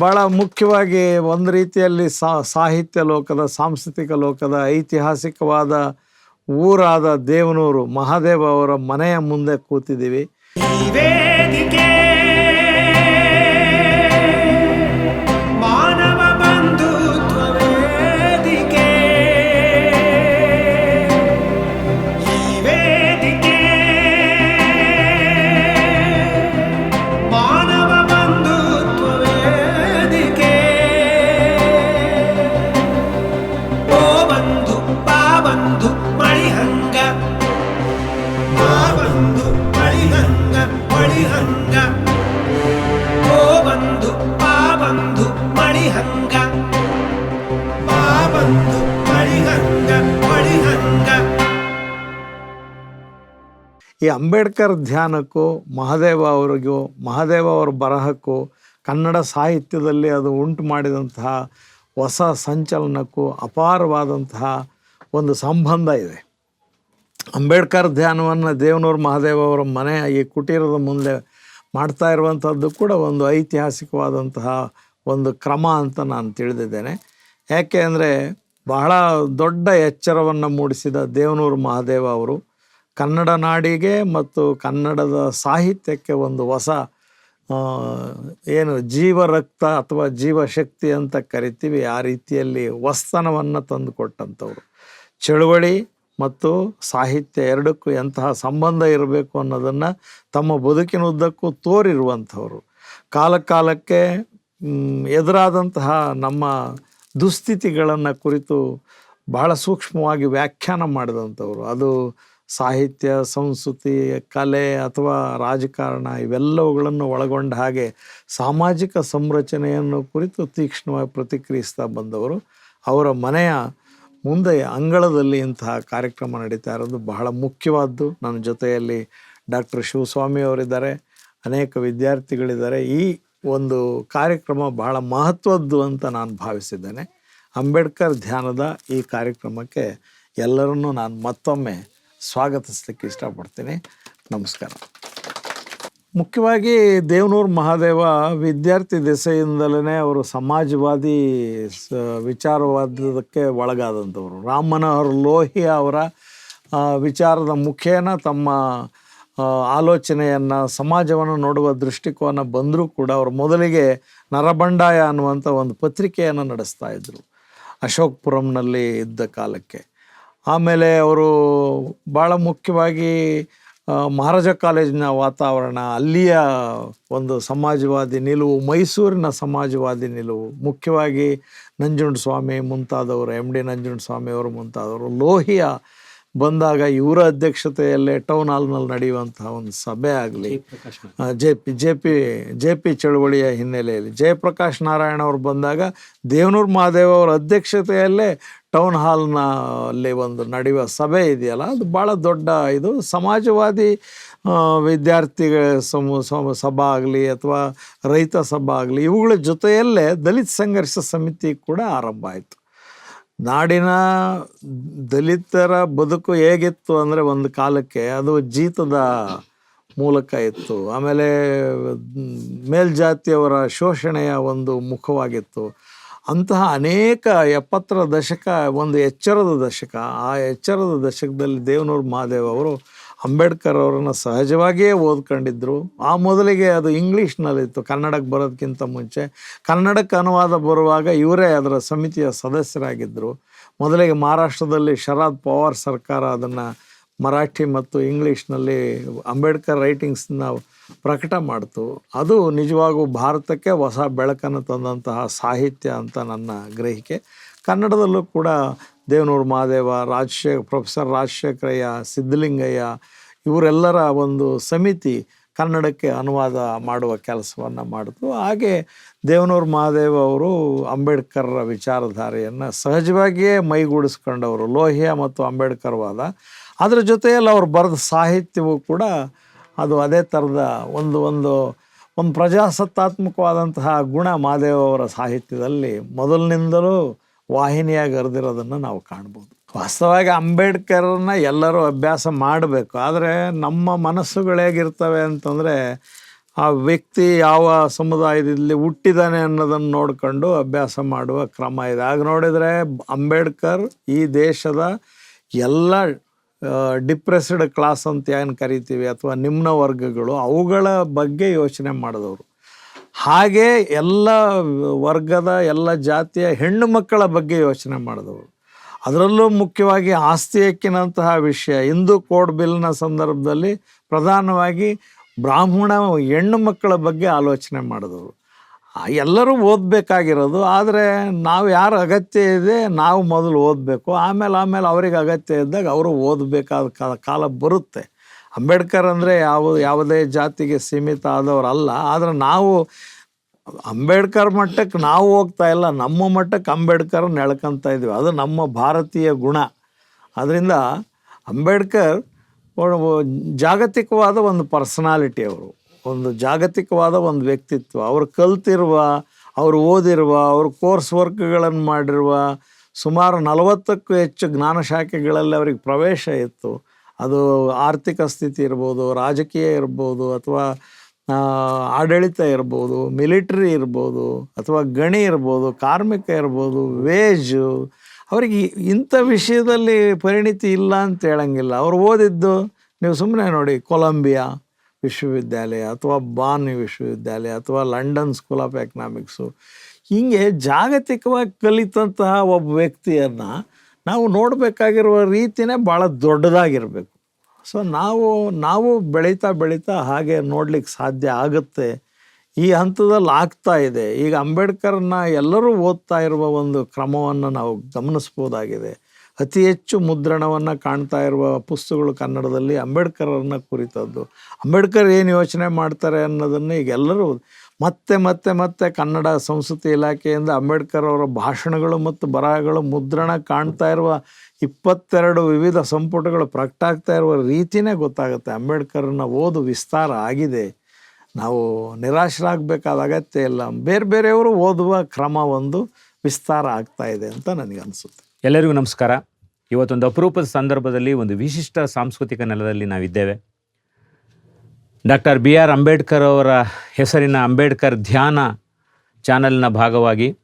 ಭಾಳ ಮುಖ್ಯವಾಗಿ ಒಂದು ರೀತಿಯಲ್ಲಿ ಸಾಹಿತ್ಯ ಲೋಕದ, ಸಾಂಸ್ಕೃತಿಕ ಲೋಕದ, ಐತಿಹಾಸಿಕವಾದ ಊರಾದ ದೇವನೂರು ಮಹಾದೇವ ಅವರ ಮನೆಯ ಮುಂದೆ ಕೂತಿದ್ದೀವಿ. ಈ ಅಂಬೇಡ್ಕರ್ ಧ್ಯಾನಕ್ಕೂ, ಮಹಾದೇವ ಅವರಿಗೂ, ಮಹಾದೇವ ಅವರ ಬರಹಕ್ಕೂ, ಕನ್ನಡ ಸಾಹಿತ್ಯದಲ್ಲಿ ಅದು ಉಂಟು ಮಾಡಿದಂತಹ ಹೊಸ ಸಂಚಲನಕ್ಕೂ ಅಪಾರವಾದಂತಹ ಒಂದು ಸಂಬಂಧ ಇದೆ. ಅಂಬೇಡ್ಕರ್ ಧ್ಯಾನವನ್ನು ದೇವನೂರು ಮಹಾದೇವ ಅವರ ಮನೆಯ ಈ ಕುಟೀರದ ಮುಂದೆ ಮಾಡ್ತಾ ಇರುವಂಥದ್ದು ಕೂಡ ಒಂದು ಐತಿಹಾಸಿಕವಾದಂತಹ ಒಂದು ಕ್ರಮ ಅಂತ ನಾನು ತಿಳಿದಿದ್ದೇನೆ. ಯಾಕೆ ಅಂದರೆ ಬಹಳ ದೊಡ್ಡ ಎಚ್ಚರವನ್ನು ಮೂಡಿಸಿದ ದೇವನೂರು ಮಹಾದೇವ ಅವರು ಕನ್ನಡ ನಾಡಿಗೆ ಮತ್ತು ಕನ್ನಡದ ಸಾಹಿತ್ಯಕ್ಕೆ ಒಂದು ಹೊಸ ಏನು ಏನು ಜೀವರಕ್ತ ಅಥವಾ ಜೀವಶಕ್ತಿ ಅಂತ ಕರಿತೀವಿ, ಆ ರೀತಿಯಲ್ಲಿ ವಸ್ತನವನ್ನು ತಂದುಕೊಟ್ಟಂಥವ್ರು. ಚಳುವಳಿ ಮತ್ತು ಸಾಹಿತ್ಯ ಎರಡಕ್ಕೂ ಎಂತಹ ಸಂಬಂಧ ಇರಬೇಕು ಅನ್ನೋದನ್ನು ತಮ್ಮ ಬದುಕಿನ ಉದ್ದಕ್ಕೂ ತೋರಿರುವಂಥವ್ರು. ಕಾಲಕಾಲಕ್ಕೆ ಎದುರಾದಂತಹ ನಮ್ಮ ದುಸ್ಥಿತಿಗಳನ್ನು ಕುರಿತು ಬಹಳ ಸೂಕ್ಷ್ಮವಾಗಿ ವ್ಯಾಖ್ಯಾನ ಮಾಡಿದಂಥವ್ರು. ಅದು ಸಾಹಿತ್ಯ, ಸಂಸ್ಕೃತಿ, ಕಲೆ ಅಥವಾ ರಾಜಕಾರಣ ಇವೆಲ್ಲವುಗಳನ್ನು ಒಳಗೊಂಡ ಹಾಗೆ ಸಾಮಾಜಿಕ ಸಂರಚನೆಯನ್ನು ಕುರಿತು ತೀಕ್ಷ್ಣವಾಗಿ ಪ್ರತಿಕ್ರಿಯಿಸ್ತಾ ಬಂದವರು. ಅವರ ಮನೆಯ ಮುಂದೆ ಅಂಗಳದಲ್ಲಿ ಇಂತಹ ಕಾರ್ಯಕ್ರಮ ನಡೀತಾ ಇರೋದು ಬಹಳ ಮುಖ್ಯವಾದ್ದು. ನನ್ನ ಜೊತೆಯಲ್ಲಿ ಡಾಕ್ಟರ್ ಶಿವಸ್ವಾಮಿ ಅವರಿದ್ದಾರೆ, ಅನೇಕ ವಿದ್ಯಾರ್ಥಿಗಳಿದ್ದಾರೆ. ಈ ಒಂದು ಕಾರ್ಯಕ್ರಮ ಬಹಳ ಮಹತ್ವದ್ದು ಅಂತ ನಾನು ಭಾವಿಸಿದ್ದೇನೆ. ಅಂಬೇಡ್ಕರ್ ಧ್ಯಾನದ ಈ ಕಾರ್ಯಕ್ರಮಕ್ಕೆ ಎಲ್ಲರನ್ನೂ ನಾನು ಮತ್ತೊಮ್ಮೆ ಸ್ವಾಗತಿಸಲಿಕ್ಕೆ ಇಷ್ಟಪಡ್ತೀನಿ. ನಮಸ್ಕಾರ. ಮುಖ್ಯವಾಗಿ ದೇವನೂರು ಮಹಾದೇವ ವಿದ್ಯಾರ್ಥಿ ದೆಸೆಯಿಂದಲೇ ಅವರು ಸಮಾಜವಾದಿ ಸ ವಿಚಾರವಾದಕ್ಕೆ ಒಳಗಾದಂಥವ್ರು. ರಾಮ್ ಮನೋಹರ್ ಲೋಹಿಯಾ ಅವರ ವಿಚಾರದ ಮುಖೇನ ತಮ್ಮ ಆಲೋಚನೆಯನ್ನು, ಸಮಾಜವನ್ನು ನೋಡುವ ದೃಷ್ಟಿಕೋನ ಬಂದರೂ ಕೂಡ ಅವರು ಮೊದಲಿಗೆ ನರಬಂಡಾಯ ಅನ್ನುವಂಥ ಒಂದು ಪತ್ರಿಕೆಯನ್ನು ನಡೆಸ್ತಾ ಇದ್ದರು ಅಶೋಕ್ಪುರಂನಲ್ಲಿ ಇದ್ದ ಕಾಲಕ್ಕೆ. ಆಮೇಲೆ ಅವರು ಭಾಳ ಮುಖ್ಯವಾಗಿ ಮಹಾರಾಜ ಕಾಲೇಜಿನ ವಾತಾವರಣ, ಅಲ್ಲಿಯ ಒಂದು ಸಮಾಜವಾದಿ ನಿಲುವು, ಮೈಸೂರಿನ ಸಮಾಜವಾದಿ ನಿಲುವು, ಮುಖ್ಯವಾಗಿ ನಂಜುಂಡಸ್ವಾಮಿ ಮುಂತಾದವರು ಎಂ ಡಿ ನಂಜುಂಡ ಸ್ವಾಮಿ ಅವರು ಮುಂತಾದವರು, ಲೋಹಿಯ ಬಂದಾಗ ಇವರ ಅಧ್ಯಕ್ಷತೆಯಲ್ಲೇ ಟೌನ್ ಹಾಲ್ನಲ್ಲಿ ನಡೆಯುವಂತಹ ಒಂದು ಸಭೆ ಆಗಲಿ J P J P J P ಚಳುವಳಿಯ ಹಿನ್ನೆಲೆಯಲ್ಲಿ. ಜಯಪ್ರಕಾಶ್ ನಾರಾಯಣ ಅವರು ಬಂದಾಗ ದೇವನೂರು ಮಹಾದೇವ ಅವರ ಅಧ್ಯಕ್ಷತೆಯಲ್ಲೇ ಟೌನ್ ಹಾಲ್ನ ಅಲ್ಲಿ ಒಂದು ನಡೆಯುವ ಸಭೆ ಇದೆಯಲ್ಲ ಅದು ಭಾಳ ದೊಡ್ಡ ಇದು. ಸಮಾಜವಾದಿ ವಿದ್ಯಾರ್ಥಿ ವಿದ್ಯಾರ್ಥಿಗಳ ಸಮ- ಸಭಾ ಆಗಲಿ ಅಥವಾ ರೈತ ಸಭಾ ಆಗಲಿ ಇವುಗಳ ಜೊತೆಯಲ್ಲೇ ದಲಿತ ಸಂಘರ್ಷ ಸಮಿತಿ ಕೂಡ ಆರಂಭ ಆಯಿತು. ನಾಡಿನ ದಲಿತರ ಬದುಕು ಹೇಗಿತ್ತು ಅಂದರೆ ಒಂದು ಕಾಲಕ್ಕೆ ಅದು ಜೀತದ ಮೂಲಕ ಇತ್ತು. ಆಮೇಲೆ ಮೇಲ್ಜಾತಿಯವರ ಶೋಷಣೆಯ ಒಂದು ಮುಖವಾಗಿತ್ತು. ಅಂತಹ ಅನೇಕ ಎಪ್ಪತ್ತರ ದಶಕ, ಒಂದು ಎಚ್ಚರದ ದಶಕ, ಆ ಎಚ್ಚರದ ದಶಕದಲ್ಲಿ ದೇವನೂರು ಮಹಾದೇವ್ ಅವರು ಅಂಬೇಡ್ಕರ್ ಅವರನ್ನು ಸಹಜವಾಗಿಯೇ ಓದ್ಕೊಂಡಿದ್ರು. ಆ ಮೊದಲಿಗೆ ಅದು ಇಂಗ್ಲೀಷ್ನಲ್ಲಿತ್ತು. ಕನ್ನಡಕ್ಕೆ ಬರೋದಕ್ಕಿಂತ ಮುಂಚೆ. ಕನ್ನಡಕ್ಕೆ ಅನುವಾದ ಬರುವಾಗ ಇವರೇ ಅದರ ಸಮಿತಿಯ ಸದಸ್ಯರಾಗಿದ್ದರು ಮೊದಲಿಗೆ ಮಹಾರಾಷ್ಟ್ರದಲ್ಲಿ ಶರದ್ ಪವಾರ್ ಸರ್ಕಾರ ಅದನ್ನು ಮರಾಠಿ ಮತ್ತು ಇಂಗ್ಲೀಷ್ನಲ್ಲಿ ಅಂಬೇಡ್ಕರ್ ರೈಟಿಂಗ್ಸ್ನ ಪ್ರಕಟ ಮಾಡ್ತು. ಅದು ನಿಜವಾಗೂ ಭಾರತಕ್ಕೆ ಹೊಸ ಬೆಳಕನ್ನು ತಂದಂತಹ ಸಾಹಿತ್ಯ ಅಂತ ನನ್ನ ಗ್ರಹಿಕೆ. ಕನ್ನಡದಲ್ಲೂ ಕೂಡ ದೇವನೂರು ಮಹಾದೇವ ರಾಜಶೇಖರ್ ಪ್ರೊಫೆಸರ್ ರಾಜಶೇಖರಯ್ಯ ಸಿದ್ಧಲಿಂಗಯ್ಯ, ಇವರೆಲ್ಲರ ಒಂದು ಸಮಿತಿ ಕನ್ನಡಕ್ಕೆ ಅನುವಾದ ಮಾಡುವ ಕೆಲಸವನ್ನು ಮಾಡಿತು ಹಾಗೆ ದೇವನೂರು ಮಹಾದೇವ ಅವರು ಅಂಬೇಡ್ಕರ್ರ ವಿಚಾರಧಾರೆಯನ್ನು ಸಹಜವಾಗಿಯೇ ಮೈಗೂಡಿಸ್ಕೊಂಡವರು, ಲೋಹಿಯಾ ಮತ್ತು ಅಂಬೇಡ್ಕರ್ವಾದ ಅದರ ಜೊತೆಯಲ್ಲಿ ಅವ್ರು ಬರೆದ ಸಾಹಿತ್ಯವೂ ಕೂಡ ಅದು ಅದೇ ಥರದ ಒಂದು ಒಂದು ಒಂದು ಪ್ರಜಾಸತ್ತಾತ್ಮಕವಾದಂತಹ ಗುಣ ಮಹಾದೇವ ಅವರ ಸಾಹಿತ್ಯದಲ್ಲಿ ಮೊದಲಿನಿಂದಲೂ ವಾಹಿನಿಯಾಗಿ ಹರಿದಿರೋದನ್ನು ನಾವು ಕಾಣ್ಬೋದು. ವಾಸ್ತವವಾಗಿ ಅಂಬೇಡ್ಕರ್ನ ಎಲ್ಲರೂ ಅಭ್ಯಾಸ ಮಾಡಬೇಕು. ಆದರೆ ನಮ್ಮ ಮನಸ್ಸುಗಳು ಹೇಗಿರ್ತವೆ ಅಂತಂದರೆ ಆ ವ್ಯಕ್ತಿ ಯಾವ ಸಮುದಾಯದಲ್ಲಿ ಹುಟ್ಟಿದಾನೆ ಅನ್ನೋದನ್ನು ನೋಡ್ಕೊಂಡು ಅಭ್ಯಾಸ ಮಾಡುವ ಕ್ರಮ ಇದೆ. ಆಗ ನೋಡಿದರೆ ಅಂಬೇಡ್ಕರ್ ಈ ದೇಶದ ಎಲ್ಲ ಡಿಪ್ರೆಸ್ಡ್ ಕ್ಲಾಸ್ ಅಂತ ಏನು ಕರಿತೀವಿ ಅಥವಾ ನಿಮ್ನ ವರ್ಗಗಳು ಅವುಗಳ ಬಗ್ಗೆ ಯೋಚನೆ ಮಾಡಿದವರು. ಹಾಗೆ ಎಲ್ಲ ವರ್ಗದ ಎಲ್ಲ ಜಾತಿಯ ಹೆಣ್ಣು ಮಕ್ಕಳ ಬಗ್ಗೆ ಯೋಚನೆ ಮಾಡಿದವರು. ಅದರಲ್ಲೂ ಮುಖ್ಯವಾಗಿ ಆಸ್ತಿ ಹಕ್ಕಿನಂತಹ ವಿಷಯ. ಹಿಂದೂ ಕೋಡ್ ಬಿಲ್ನ ಸಂದರ್ಭದಲ್ಲಿ ಪ್ರಧಾನವಾಗಿ ಬ್ರಾಹ್ಮಣ ಹೆಣ್ಣು ಮಕ್ಕಳ ಬಗ್ಗೆ ಆಲೋಚನೆ ಮಾಡಿದವರು. ಎಲ್ಲರೂ ಓದಬೇಕಾಗಿರೋದು. ಆದರೆ ನಾವು ಯಾರು ಅಗತ್ಯ ಇದೆ ನಾವು ಮೊದಲು ಓದಬೇಕು. ಆಮೇಲೆ ಆಮೇಲೆ ಅವ್ರಿಗೆ ಅಗತ್ಯ ಇದ್ದಾಗ ಅವರು ಓದಬೇಕಾದ ಕಾಲ ಬರುತ್ತೆ. ಅಂಬೇಡ್ಕರ್ ಅಂದರೆ ಯಾವ, ಯಾವುದೇ ಜಾತಿಗೆ ಸೀಮಿತ ಆದವರಲ್ಲ. ಆದರೆ ನಾವು ಅಂಬೇಡ್ಕರ್ ಮಟ್ಟಕ್ಕೆ ನಾವು ಹೋಗ್ತಾ ಇಲ್ಲ. ನಮ್ಮ ಮಟ್ಟಕ್ಕೆ ಅಂಬೇಡ್ಕರ್ ನೆಳ್ಕೊಂತ ಇದ್ದೀವಿ ಅದು ನಮ್ಮ ಭಾರತೀಯ ಗುಣ. ಅದರಿಂದ ಅಂಬೇಡ್ಕರ್ ಜಾಗತಿಕವಾದ ಒಂದು ಪರ್ಸನಾಲಿಟಿ ಅವರು. ಒಂದು ಜಾಗತಿಕವಾದ ಒಂದು ವ್ಯಕ್ತಿತ್ವ. ಅವರು ಕಲ್ತಿರುವ, ಅವರು ಓದಿರುವ, ಅವರು ಕೋರ್ಸ್ ವರ್ಕ್ಗಳನ್ನು ಮಾಡಿರುವ ಸುಮಾರು ನಲವತ್ತಕ್ಕೂ ಹೆಚ್ಚು ಜ್ಞಾನ ಶಾಖೆಗಳಲ್ಲಿ ಅವರಿಗೆ ಪ್ರವೇಶ ಇತ್ತು. ಅದು ಆರ್ಥಿಕ ಸ್ಥಿತಿ ಇರ್ಬೋದು, ರಾಜಕೀಯ ಇರ್ಬೋದು ಅಥವಾ ಆಡಳಿತ ಇರ್ಬೋದು, ಮಿಲಿಟ್ರಿ ಇರ್ಬೋದು ಅಥವಾ ಗಣಿ ಇರ್ಬೋದು, ಕಾರ್ಮಿಕ ಇರ್ಬೋದು, ವೇಜು, ಅವ್ರಿಗೆ ಇಂಥ ವಿಷಯದಲ್ಲಿ ಪರಿಣಿತಿ ಇಲ್ಲ ಅಂತ ಹೇಳಂಗಿಲ್ಲ. ಅವ್ರು ಓದಿದ್ದು, ನೀವು ಸುಮ್ಮನೆ ನೋಡಿ ಕೊಲಂಬಿಯಾ ವಿಶ್ವವಿದ್ಯಾಲಯ ಅಥವಾ ಬಾನ್ ವಿಶ್ವವಿದ್ಯಾಲಯ ಅಥವಾ ಲಂಡನ್ ಸ್ಕೂಲ್ ಆಫ್ ಎಕನಾಮಿಕ್ಸು. ಹೀಗೆ ಜಾಗತಿಕವಾಗಿ ಕಲಿತಂತಹ ಒಬ್ಬ ವ್ಯಕ್ತಿಯನ್ನು ನಾವು ನೋಡಬೇಕಾಗಿರುವ ರೀತಿನೇ ಭಾಳ ದೊಡ್ಡದಾಗಿರಬೇಕು. ಸೊ ನಾವು ನಾವು ಬೆಳೀತಾ ಬೆಳೀತಾ ಹಾಗೆ ನೋಡ್ಲಿಕ್ಕೆ ಸಾಧ್ಯ ಆಗುತ್ತೆ. ಈ ಹಂತದಲ್ಲಿ ಆಗ್ತಾ ಇದೆ. ಈಗ ಅಂಬೇಡ್ಕರ್ನ ಎಲ್ಲರೂ ಓದ್ತಾ ಇರುವ ಒಂದು ಕ್ರಮವನ್ನು ನಾವು ಗಮನಿಸ್ಬೋದಾಗಿದೆ. ಅತಿ ಹೆಚ್ಚು ಮುದ್ರಣವನ್ನು ಕಾಣ್ತಾ ಇರುವ ಪುಸ್ತಕಗಳು ಕನ್ನಡದಲ್ಲಿ ಅಂಬೇಡ್ಕರನ್ನು ಕುರಿತದ್ದು. ಅಂಬೇಡ್ಕರ್ ಏನು ಯೋಚನೆ ಮಾಡ್ತಾರೆ ಅನ್ನೋದನ್ನು ಈಗ ಎಲ್ಲರೂ ಮತ್ತೆ ಮತ್ತೆ ಮತ್ತೆ ಕನ್ನಡ ಸಂಸ್ಕೃತಿ ಇಲಾಖೆಯಿಂದ ಅಂಬೇಡ್ಕರ್ ಅವರ ಭಾಷಣಗಳು ಮತ್ತು ಬರಹಗಳು ಮುದ್ರಣ ಕಾಣ್ತಾ ಇರುವ ಇಪ್ಪತ್ತೆರಡು ವಿವಿಧ ಸಂಪುಟಗಳು ಪ್ರಕಟಾಗ್ತಾ ಇರುವ ರೀತಿನೇ ಗೊತ್ತಾಗುತ್ತೆ. ಅಂಬೇಡ್ಕರ್ನ ಓದು ವಿಸ್ತಾರ ಆಗಿದೆ. ನಾವು ನಿರಾಶರಾಗಬೇಕಾದ ಅಗತ್ಯ ಇಲ್ಲ. ಬೇರೆ ಬೇರೆಯವರು ಓದುವ ಕ್ರಮ ಒಂದು ವಿಸ್ತಾರ ಆಗ್ತಾ ಇದೆ ಅಂತ ನನಗೆ ಅನಿಸುತ್ತೆ. ಎಲ್ಲರಿಗೂ ನಮಸ್ಕಾರ. ಇವತ್ತೊಂದು ಅಪರೂಪದ ಸಂದರ್ಭದಲ್ಲಿ ಒಂದು ವಿಶಿಷ್ಟ ಸಾಂಸ್ಕೃತಿಕ ನೆಲದಲ್ಲಿ ನಾವಿದ್ದೇವೆ. ಡಾಕ್ಟರ್ ಬಿ ಆರ್ ಅಂಬೇಡ್ಕರ್ ಅವರ ಹೆಸರಿನ ಅಂಬೇಡ್ಕರ್ ಧ್ಯಾನ ಚಾನಲ್ನ ಭಾಗವಾಗಿ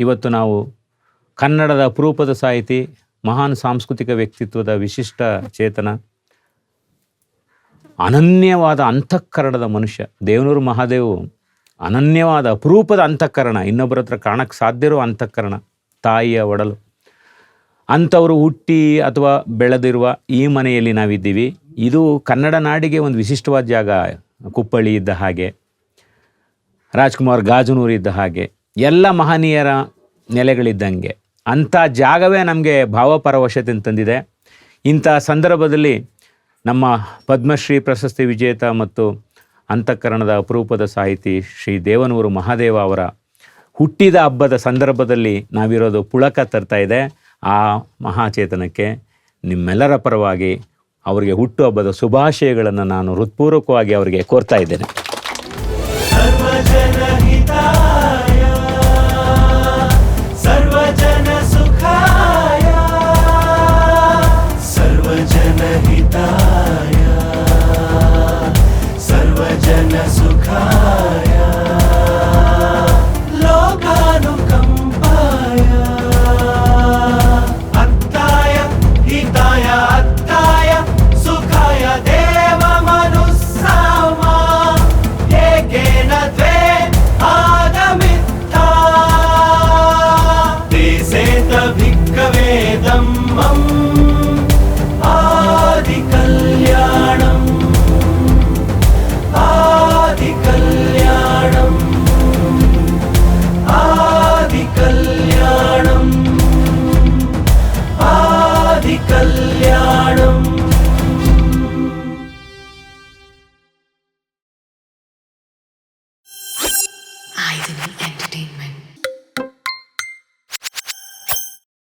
ಇವತ್ತು ನಾವು ಕನ್ನಡದ ಅಪರೂಪದ ಸಾಹಿತಿ, ಮಹಾನ್ ಸಾಂಸ್ಕೃತಿಕ ವ್ಯಕ್ತಿತ್ವದ ವಿಶಿಷ್ಟ ಚೇತನ, ಅನನ್ಯವಾದ ಅಂತಃಕರಣದ ಮನುಷ್ಯ, ದೇವನೂರು ಮಹಾದೇವು, ಅನನ್ಯವಾದ ಅಪರೂಪದ ಅಂತಃಕರಣ, ಇನ್ನೊಬ್ಬರ ಹತ್ರ ಕಾಣಕ್ಕೆ ಸಾಧ್ಯ ಅಂತಃಕರಣ, ತಾಯಿಯ ಒಡಲು. ಅಂಥವರು ಹುಟ್ಟಿ ಅಥವಾ ಬೆಳೆದಿರುವ ಈ ಮನೆಯಲ್ಲಿ ನಾವಿದ್ದೀವಿ. ಇದು ಕನ್ನಡ ನಾಡಿಗೆ ಒಂದು ವಿಶಿಷ್ಟವಾದ ಜಾಗ. ಕುಪ್ಪಳ್ಳಿ ಇದ್ದ ಹಾಗೆ, ರಾಜ್ಕುಮಾರ್ ಗಾಜನೂರು ಇದ್ದ ಹಾಗೆ, ಎಲ್ಲ ಮಹನೀಯರ ನೆಲೆಗಳಿದ್ದಂಗೆ. ಅಂಥ ಜಾಗವೇ ನಮಗೆ ಭಾವಪರವಶತೆ ತಂದಿದೆ. ಇಂಥ ಸಂದರ್ಭದಲ್ಲಿ ನಮ್ಮ ಪದ್ಮಶ್ರೀ ಪ್ರಶಸ್ತಿ ವಿಜೇತ ಮತ್ತು ಅಂತಃಕರಣದ ಅಪರೂಪದ ಸಾಹಿತಿ ಶ್ರೀ ದೇವನೂರು ಮಹಾದೇವ ಅವರ ಹುಟ್ಟಿದ ಹಬ್ಬದ ಸಂದರ್ಭದಲ್ಲಿ ನಾವಿರೋದು ಪುಳಕ ತರ್ತಾ ಇದೆ. ಆ ಮಹಾಚೇತನಕ್ಕೆ ನಿಮ್ಮೆಲ್ಲರ ಪರವಾಗಿ ಅವರಿಗೆ ಹುಟ್ಟುಹಬ್ಬದ ಶುಭಾಶಯಗಳನ್ನು ನಾನು ಹೃತ್ಪೂರ್ವಕವಾಗಿ ಅವರಿಗೆ ಕೋರ್ತಾ ಇದ್ದೇನೆ.